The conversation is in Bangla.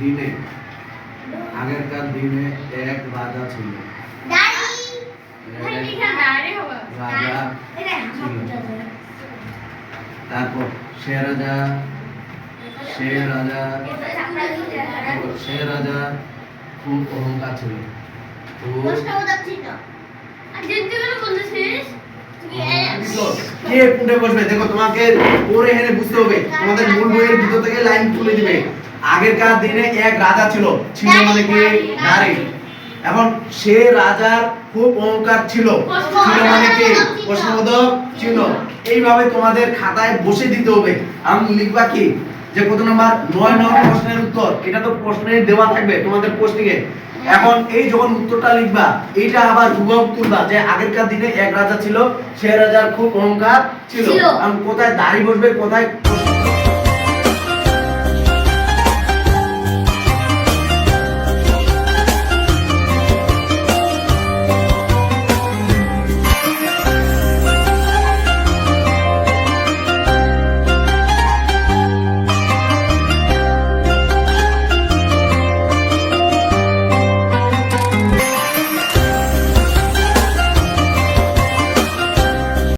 দিনে আগেরকার দিনে এক রাজা ছিল। রাজা তারপর সে রাজা সে রাজা সে রাজা খুব অহংকার ছিল। কে কোনটা বসবে? দেখো তোমাকে পড়ে হেনে বুঝতে হবে। তোমাদের মূল বইয়ের ভিতর থেকে লাইন তুলে দিবে। আগেরকার দিনে এক রাজা ছিল ছিল মানে কি? নারী এখন সে রাজার খুব অহংকার ছিল। ছিল মানে কি? প্রশ্নবোধক চিহ্ন এইভাবে তোমাদের খাতায় বসে দিতে হবে। আমি লিখবা কি? যে কত নাম্বার? নয় নম্বর প্রশ্নের উত্তর। এটা তো প্রশ্নে দেওয়া থাকবে তোমাদের পোস্টিং এ। এখন এই যখন উত্তরটা লিখবা এইটা আবার হুবহু তুলবা যে আগেরকার দিনে এক রাজা ছিল সে রাজার খুব অহংকার ছিল। এখন কোথায় দাড়ি বসবে কোথায়